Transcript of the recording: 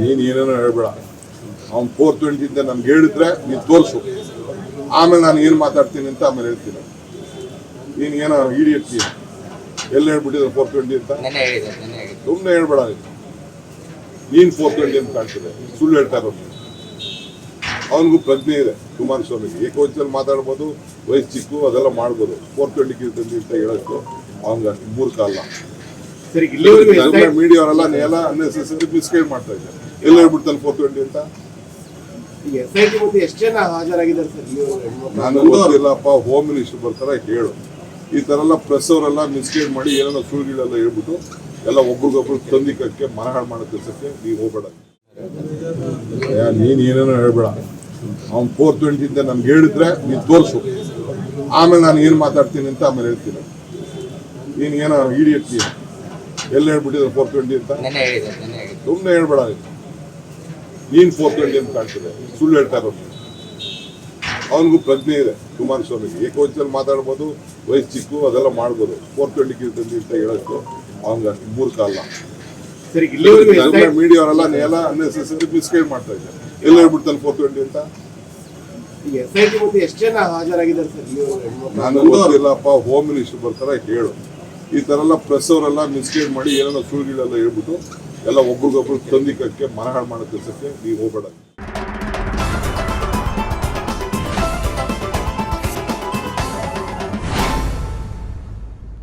ನೀನ್ ಏನೇನೋ ಹೇಳ್ಬೇಡ. ಅವ್ನು ಫೋರ್ ಅಂತ ನಮ್ಗೆ ಹೇಳಿದ್ರೆ ನೀನು ತೋರಿಸು. ಆಮೇಲೆ ನಾನು ಏನು ಮಾತಾಡ್ತೀನಿ ಅಂತ ಆಮೇಲೆ ಹೇಳ್ತೀನಿ. ನೀನು ಏನೋ ಈಡಿ ಇರ್ತೀಯ ಎಲ್ಲಿ ಹೇಳ್ಬಿಟ್ಟಿದ್ರೆ ಫೋರ್ ಟ್ವೆಂಟಿ ಅಂತ? ಸುಮ್ಮನೆ ಹೇಳ್ಬೇಡ ನೀನು. ಫೋರ್ ಟ್ವೆಂಟಿ ಅಂತ ಕಾಣ್ತಿದೆ ಸುಳ್ಳು ಹೇಳ್ತಾ ಇರೋದು. ಅವನಿಗೂ ಪ್ರಜ್ಞೆ ಇದೆ ಕುಮಾರಸ್ವಾಮಿಗೆ ಏಕವಚನ ಮಾತಾಡ್ಬೋದು ವಯಸ್ಸು ಚಿಕ್ಕು ಅದೆಲ್ಲ ಮಾಡ್ಬೋದು. ಫೋರ್ ಟ್ವೆಂಟಿ ಅಂತ ಹೇಳೋಕ್ಕೆ ಅವನಿಗೆ ಅಷ್ಟು ಮೂರ್ಖ ಅಲ್ಲ. ಸರಿ ಮೀಡಿಯಾ ಅವರೆಲ್ಲ ಎಲ್ಲ ಅನ್ನೆಸೆಸರಿ ಮಿಸ್ಗೈಡ್ ಮಾಡ್ತಾ ಇದ್ದಾರೆ. ಎಲ್ಲಿ ಹೇಳ್ಬಿಡ್ತಾನೆ ಫೋರ್ ಟ್ವೆಂಟಿ ಅಂತ? ಎಷ್ಟು ಜನ ಹಾಜರಾಗಿದ್ದಾರೆ ಸರ್? ನಾನು ಗೊತ್ತಿಲ್ಲಪ್ಪ ಹೋಮ್ ಮಿನಿಸ್ಟರ್ ಬರ್ತಾರೆ ಹೇಳು ಈ ತರ ಎಲ್ಲ ಪ್ರೆಸ್ ಅವರೆಲ್ಲ ಮಿಸ್ಗೈಡ್ ಮಾಡಿ ಏನೇನೋ ಸುಳ್ಳುಗಳೆಲ್ಲ ಹೇಳ್ಬಿಟ್ಟು ಎಲ್ಲ ಒಬ್ರಿಗೊಬ್ರು ತಂದಿಕಕ್ಕೆ ಮನಹಾಳು ಮಾಡೋ ಕೆಲಸಕ್ಕೆ ನೀವು ಹೋಗ್ಬೇಡ. ನೀನ್ ಏನೇನೋ ಹೇಳ್ಬೇಡ. ಅವ್ನು ಫೋರ್ ಟ್ವೆಂಟಿಯಿಂದ ನನ್ಗೆ ಹೇಳಿದ್ರೆ ನೀನು ತೋರಿಸು. ಆಮೇಲೆ ನಾನು ಏನು ಮಾತಾಡ್ತೀನಿ ಅಂತ ಆಮೇಲೆ ಹೇಳ್ತೀನಿ. ನೀನು ಏನೋ ಇಡಿಯಟ್ ನೀನು. ಎಲ್ಲಿ ಹೇಳ್ಬಿಟ್ಟಿದ್ರು ಫೋರ್ ಟ್ವೆಂಟಿ ಅಂತ? ಸುಮ್ಮನೆ ಹೇಳ್ಬೇಡ ನೀನು. ಫೋರ್ ಟ್ವೆಂಟಿ ಅಂತ ಕಾಣ್ತದೆ? ಸುಳ್ಳು ಹೇಳ್ತಾ ಇರೋದು. ಅವನಿಗೂ ಪ್ರಜ್ಞೆ ಇದೆ ಕುಮಾರಸ್ವಾಮಿಗೆ. ಏಕವಚನ ಮಾತಾಡ್ಬೋದು ವಯಸ್ಸು ಚಿಕ್ಕು ಅದೆಲ್ಲ ಮಾಡ್ಬೋದು. ಫೋರ್ ಟ್ವೆಂಟಿ ಟ್ವೆಂಟಿ ಅಂತ ಹೇಳೋಕ್ಕೆ ಅವನಿಗೆ ಅಷ್ಟು ಮೂರ್ಖ ಅಲ್ಲ. ಮೀಡಿಯಾ ಅವರೆಲ್ಲ ಎಲ್ಲ ಅನ್ನೆಸೆಸರಿ ಮಿಸ್ಗೈಡ್ ಮಾಡ್ತಾ ಇದ್ದಾರೆ. ಎಲ್ಲಿ ಹೇಳ್ಬಿಡ್ತಾನೆ ಫೋರ್ ಟ್ವೆಂಟಿ ಅಂತ? ಎಸ್ ಐ ಟಿ ಎಷ್ಟು ಜನ ಹಾಜರಾಗಿದ್ದಾರೆ ಸರ್? ನಾನು ಗೊತ್ತಿಲ್ಲಪ್ಪ ಹೋಮ್ ಮಿನಿಸ್ಟರ್ ಬರ್ತಾರೆ ಹೇಳು. ಈ ತರ ಎಲ್ಲ ಪ್ರೆಸ್ ಅವರೆಲ್ಲ ಮಿಸ್ಗೈಡ್ ಮಾಡಿ ಏನೇನೋ ಸುಳ್ಳುಗಳೆಲ್ಲ ಹೇಳ್ಬಿಟ್ಟು ಎಲ್ಲ ಒಬ್ರಿಗೊಬ್ರು ತಂದಿಕಕ್ಕೆ ಮನಹಾಳು ಮಾಡೋ ಕೆಲಸಕ್ಕೆ ನೀವು ಹೋಗ್ಬೇಡ.